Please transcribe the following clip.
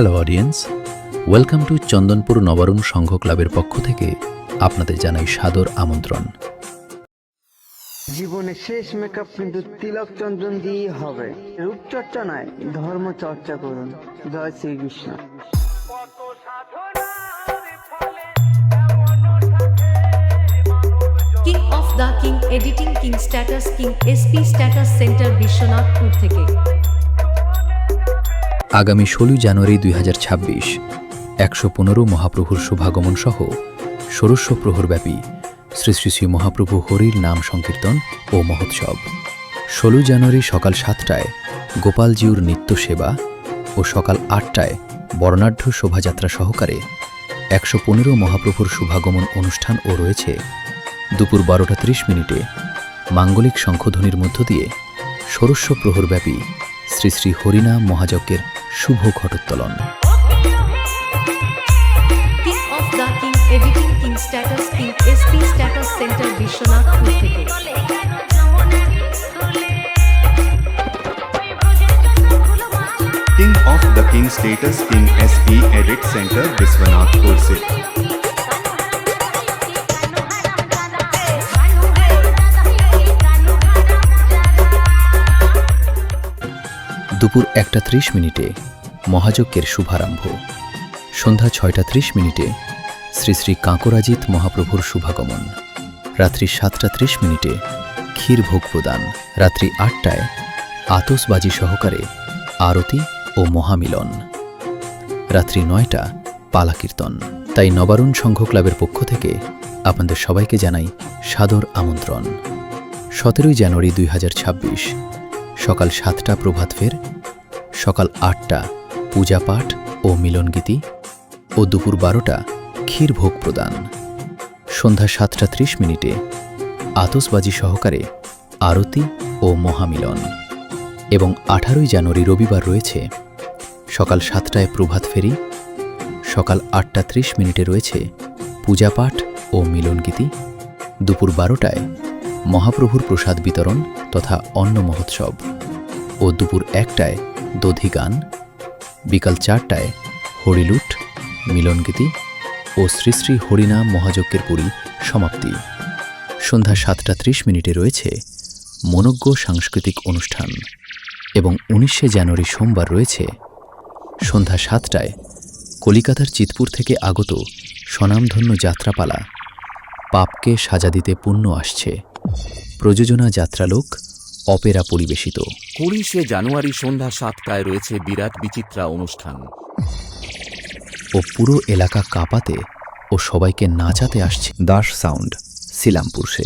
Hello audience welcome to Chandanpur Nabaran সংঘ ক্লাবের পক্ষ থেকে আপনাদের জানাই সাদর আমন্ত্রণ। জীবনের শেষ মেকআপ কিন্তু তিলক চন্দন দিয়েই হবে। রূপচর্চা নয় ধর্ম চর্চা করুন। জয় Shrikrishna. King of the king editing king status king SP status centre Bishwanathpur থেকে। আগামী ষোলোই জানুয়ারি দুই হাজার ছাব্বিশ একশো পনেরো মহাপ্রভুর শুভাগমন সহ ষোড়শ প্রহরব্যাপী শ্রী শ্রী শ্রী মহাপ্রভু হরির নাম সংকীর্তন ও মহোৎসব। ষোলো জানুয়ারি সকাল সাতটায় গোপালজিউর নিত্য সেবা ও সকাল আটটায় বর্ণাঢ্য শোভাযাত্রা সহকারে একশো পনেরো মহাপ্রভুর শুভাগমন অনুষ্ঠান ও রয়েছে। দুপুর বারোটা ত্রিশ মিনিটে মাঙ্গলিক শঙ্খধ্বনির মধ্য দিয়ে ষোড়শ প্রহরব্যাপী শ্রী শ্রী হরিনাম মহাযজ্ঞের শুভ ঘটোত্তোলন king of the king editing king status king SP status centre Bishwanathpur থেকে King of the King status King SP Edit Center Viswanathpur se দুপুর একটা ত্রিশ মিনিটে মহাযজ্ঞের শুভারম্ভ। সন্ধ্যা ছয়টা ত্রিশ মিনিটে শ্রী শ্রী কাঁকরাজিৎ মহাপ্রভুর শুভাগমন। রাত্রি সাতটা ত্রিশ মিনিটে ক্ষীর ভোগ প্রদান। রাত্রি আটটায় আতসবাজি সহকারে আরতি ও মহামিলন। রাত্রি নয়টা পালা কীর্তন। তাই নবারুণ সংঘ ক্লাবের পক্ষ থেকে আপনাদের সবাইকে জানাই সাদর আমন্ত্রণ। সতেরোই জানুয়ারি দুই হাজার ছাব্বিশ সকাল সাতটা প্রভাত ফের, সকাল আটটা পূজা পাঠ ও মিলনগীতি, ও দুপুর বারোটা ক্ষীর ভোগ প্রদান। সন্ধ্যা সাতটা ত্রিশ মিনিটে আতসবাজি সহকারে আরতি ও মহামিলন। এবং আঠারোই জানুয়ারি রবিবার রয়েছে সকাল সাতটায় প্রভাত ফেরি, সকাল আটটা ত্রিশ মিনিটে রয়েছে পূজা পাঠ ও মিলনগীতি, দুপুর বারোটায় মহাপ্রভুর প্রসাদ বিতরণ তথা অন্ন মহোৎসব। ও দুপুর একটায় দধি গান, বিকাল চারটায় হরিলুট মিলনগীতি ও শ্রী শ্রী হরিনাম মহাযজ্ঞের পুরী সমাপ্তি। সন্ধ্যা সাতটা ত্রিশ মিনিটে রয়েছে মনজ্ঞ সাংস্কৃতিক অনুষ্ঠান এবং উনিশে জানুয়ারি সোমবার রয়েছে সন্ধ্যা সাতটায় কলিকাতার চিতপুর থেকে আগত স্বনামধন্য যাত্রাপালা। পাপকে সাজা দিতে পুণ্য আসছে। প্রযোজনা যাত্রালোক অপেরা পরিবেশিত। কুড়িশে জানুয়ারি সন্ধ্যা সাতটায় রয়েছে বিরাট বিচিত্রা অনুষ্ঠান। ও পুরো এলাকা কাঁপাতে ও সবাইকে নাচাতে আসছে দাস সাউন্ড সিলামপুর সে।